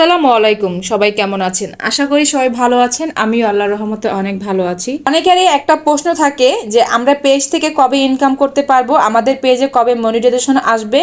আসসালামু আলাইকুম, সবাই কেমন আছেন? আশা করি সবাই ভালো আছেন, আমিও আল্লাহর রহমতে অনেক ভালো আছি। অনেকেরই একটা প্রশ্ন থাকে যে, আমরা পেজ থেকে কবে ইনকাম করতে পারব? আমাদের পেজে কবে মনিটাইজেশন আসবে?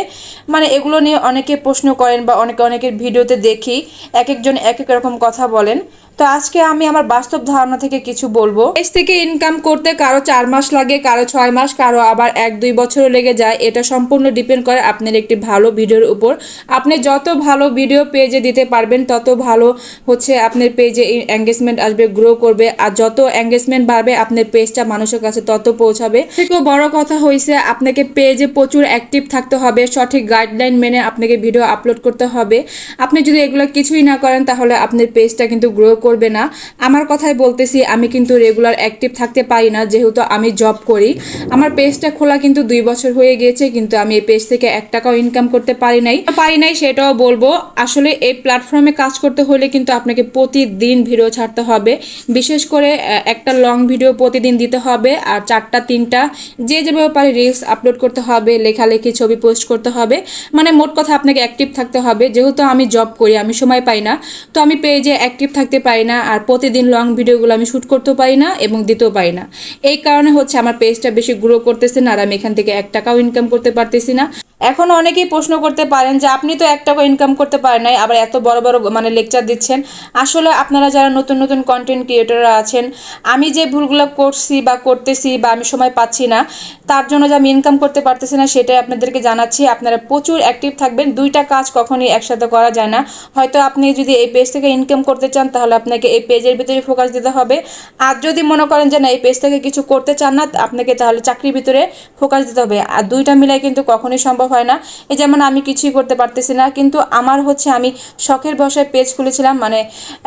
মানে এগুলো নিয়ে অনেকে প্রশ্ন করেন বা অনেকে অনেকের ভিডিওতে দেখি এক একজন এক এক রকম কথা বলেন। তো আজকে আমি আমার বাস্তব ধারণা থেকে কিছু বলব। পেজ থেকে ইনকাম করতে কারও চার মাস লাগে, কারও ছয় মাস, কারও আবার এক দুই বছরও লেগে যায়। এটা সম্পূর্ণ ডিপেন্ড করে আপনার একটি ভালো ভিডিওর উপর। আপনি যত ভালো ভিডিও পেজে দিতে পারবেন, তত ভালো হচ্ছে আপনার পেজে এঙ্গেজমেন্ট আসবে গ্রো করবে। আর যত এঙ্গেজমেন্ট বাড়বে, আপনার পেজটা মানুষের কাছে তত পৌঁছাবে। থেকেও বড় কথা হয়েছে আপনাকে পেজে প্রচুর অ্যাক্টিভ থাকতে হবে, সঠিক গাইডলাইন মেনে আপনাকে ভিডিও আপলোড করতে হবে। আপনি যদি এগুলো কিছুই না করেন, তাহলে আপনার পেজটা কিন্তু গ্রো করবে না। আমার কথাই বলতেছি, আমি কিন্তু রেগুলার অ্যাক্টিভ থাকতে পারি না, যেহেতু আমি জব করি। আমার পেজটা খোলা কিন্তু দুই বছর হয়ে গিয়েছে, কিন্তু আমি এই পেজ থেকে এক টাকাও ইনকাম করতে পারি নাই। পারি নাই সেটাও বলব, আসলে এই প্ল্যাটফর্মে কাজ করতে হলে কিন্তু আপনাকে প্রতিদিন ভিডিও ছাড়তে হবে। বিশেষ করে একটা লং ভিডিও প্রতিদিন দিতে হবে, আর চারটা, তিনটা, যে যেভাবে পারে রিলস আপলোড করতে হবে, লেখালেখি, ছবি পোস্ট করতে হবে মানে মোট কথা আপনাকে অ্যাক্টিভ থাকতে হবে। যেহেতু আমি জব করি, আমি সময় পাই না, তো আমি পেজে অ্যাক্টিভ থাকতে পারি না আর প্রতিদিন লং ভিডিওগুলো আমি শ্যুট করতেও পারি না এবং দিতেও পারি না। এই কারণে হচ্ছে আমার পেজটা বেশি গ্রো করতেছে না আর আমি এখান থেকে এক টাকাও ইনকাম করতে পারতেছি না। এখন অনেকেই প্রশ্ন করতে পারেন যে আপনি তো এক টাকা ইনকাম করতে পারেন নাই, আবার এত বড় বড় মানে লেকচার দিচ্ছেন। আসলে আপনারা যারা নতুন নতুন কন্টেন্ট ক্রিয়েটররা আছেন, আমি যে ভুলগুলো করছি বা করতেছি বা আমি সময় পাচ্ছি না, তার জন্য যে আমি ইনকাম করতে পারতেছি না, সেটাই আপনাদেরকে জানাচ্ছি। আপনারা প্রচুর অ্যাক্টিভ থাকবেন, দুইটা কাজ কখনই একসাথে করা যায় না। হয়তো আপনি যদি এই পেজ থেকে ইনকাম করতে চান, তাহলে আপনাকে এই পেজের ভিতরে ফোকাস দিতে হবে। আর যদি মনে করেন যে না, এই পেজ থেকে কিছু করতে চান না, আপনাকে তাহলে চাকরির ভিতরে ফোকাস দিতে হবে। আর দুইটা মিলাই কিন্তু কখনোই সম্ভব হয় না। এই যেমন আমি কিছুই করতে পারতেছি না, কিন্তু আমার হচ্ছে আমি শখের বসায় পেজ খুলেছিলাম মানে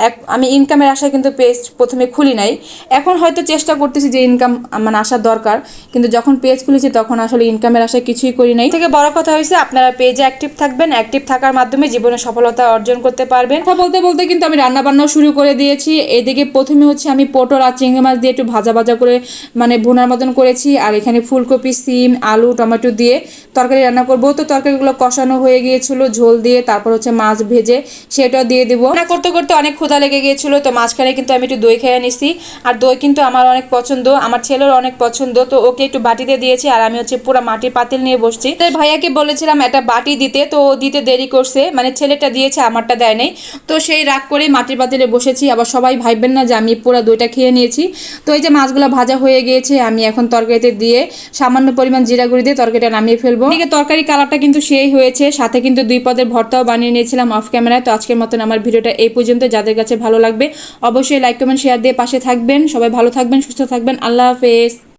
এক, আমি ইনকামের আশায় কিন্তু পেজ প্রথমে খুলি নাই। এখন হয়তো চেষ্টা করতেছি যে ইনকাম মানে আসার দরকার, কিন্তু যখন পেজ খুলেছি তখন আসলে ইনকামের আশায় কিছুই করি নাই। থেকে বড় কথা হয়েছে আপনারা পেজে অ্যাক্টিভ থাকবেন অ্যাক্টিভ থাকার মাধ্যমে জীবনে সফলতা অর্জন করতে পারবেন। কথা বলতে বলতে কিন্তু আমি রান্না বান্নাও শুরু করে দিয়েছি। এদিকে প্রথমে হচ্ছে আমি পটল আর চিংড়ি মাছ দিয়ে একটু ভাজা ভাজা করে মানে ভুনার মতন করেছি, আর এখানে ফুলকপি, সিম, আলু, টমেটো দিয়ে তরকারি রান্না করব। তো তরকারিগুলো কষানো হয়ে গিয়েছিল, ঝোল দিয়ে তারপর হচ্ছে মাছ ভেজে সেটা দিয়ে দিব। রান্না করতে করতে অনেক ক্ষুধা লেগে গিয়েছিল, তো মাঝখানে কিন্তু আমি একটু দই খেয়ে নিছি। আর দই কিন্তু আমার অনেক পছন্দ, আমার ছেলের অনেক পছন্দ, তো ওকে একটু বাটিতে দিয়েছি আর আমি হচ্ছে পুরো মাটির পাতিল নিয়ে বসছি। তো ভাইয়াকে বলেছিলাম একটা বাটি দিতে, তো ও দিতে দেরি করছে মানে ছেলেটা দিয়েছে, আমারটা দেয় নাই। তো সেই রাগ করেই মাটির পাতিলে বসেছি, আবার সবাই ভাববেন না যে আমি পুরো দইটা খেয়ে নিয়েছি। তো এই যে মাছগুলো ভাজা হয়ে গিয়েছে, আমি এখন তরকারিতে দিয়ে সামান্য পরিমাণ জিরা গুঁড়ি দিয়ে তরকারিটা নামিয়ে ফেলব। এদিকে তরকারি কালারটা কিন্তু সেই হয়েছে। সাথে কিন্তু দুই পদের ভর্তাও বানিয়ে নিয়েছিলাম অফ ক্যামেরায় তো আজকের মতন আমার ভিডিওটা এই পর্যন্ত। যাদের কাছে ভালো লাগবে, অবশ্যই লাইক কমেন্ট শেয়ার দিয়ে পাশে থাকবেন। সবাই ভালো থাকবেন, সুস্থ থাকবেন। আল্লাহ হাফেজ।